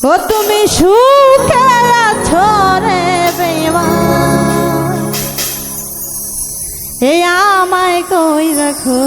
ও তুমি সুখে আছো রে বেমান এই আমায় কই রাখো?